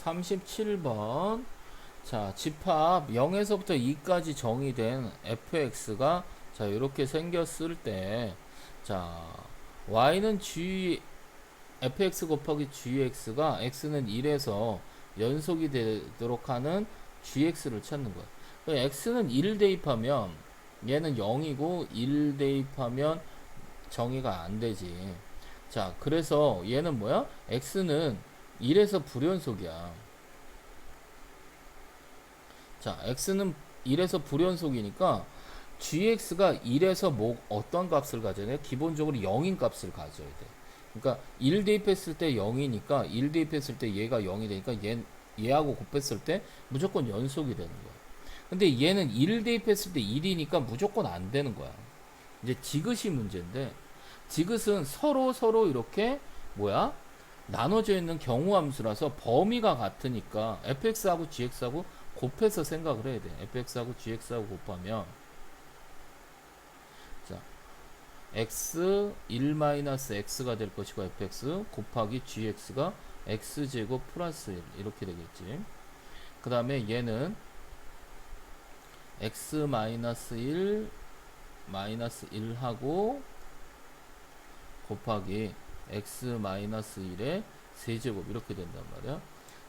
37번. 자, 집합 0에서부터 2까지 정의된 fx가 자, 이렇게 생겼을 때 자, y는 g fx 곱하기 gx가 x는 1에서 연속이 되도록 하는 gx를 찾는 거야. 그 x는 1 대입하면 얘는 0이고 1 대입하면 정의가 안 되지. 자, 그래서 얘는 뭐야? x는 1에서 불연속이야. 자, x는 1에서 불연속이니까 gx가 1에서 뭐 어떤 값을 가져야 돼? 기본적으로 0인 값을 가져야 돼. 그러니까 1 대입했을 때 0이니까 1 대입했을 때 얘가 0이 되니까 얘 얘하고 곱했을 때 무조건 연속이 되는 거야. 근데 얘는 1 대입했을 때 1이니까 무조건 안 되는 거야. 이제 지그시 문제인데 지그스는 서로 서로 이렇게 뭐야? 나눠져 있는 경우 함수라서 범위가 같으니까 fx하고 gx하고 곱해서 생각을 해야 돼. fx하고 gx하고 곱하면 자 x 1-x가 될 것이고 fx 곱하기 gx가 x제곱 플러스 1 이렇게 되겠지. 그 다음에 얘는 x 1 마이너스 1하고 곱하기 x 마이너스 1의 세제곱 이렇게 된단 말이야.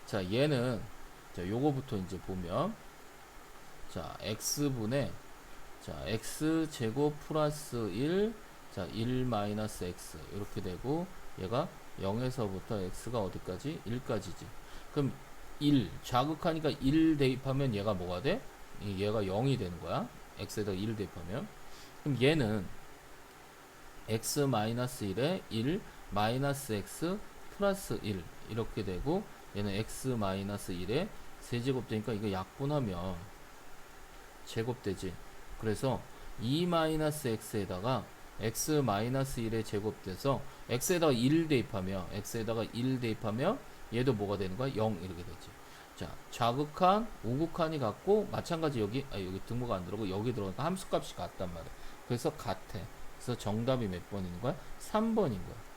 자, 얘는 자, 요거부터 이제 보면 자, x분의 자, x 제곱 플러스 1 자, 1 마이너스 x 이렇게 되고 얘가 0에서부터 x가 어디까지? 1까지지. 그럼 1 자극하니까 1 대입하면 얘가 뭐가 돼? 이 얘가 0이 되는 거야. x에다 1 대입하면. 그럼 얘는 x 마이너스 1에 1 마이너스 x 플러스 1 이렇게 되고 얘는 x 마이너스 1에 세제곱 되니까 이거 약분하면 제곱되지. 그래서 2 마이너스 x에다가 x 마이너스 1에 제곱돼서 x에다가 1 대입하면 x에다가 1 대입하면 얘도 뭐가 되는 거야? 0 이렇게 되지. 자, 좌극한, 우극한이 같고 마찬가지 여기 아 여기 등호가 안 들어오고 여기 들어가니까 함수값이 같단 말이야. 그래서 같아. 그래서 정답이 몇 번인 거야? 3번인 거야.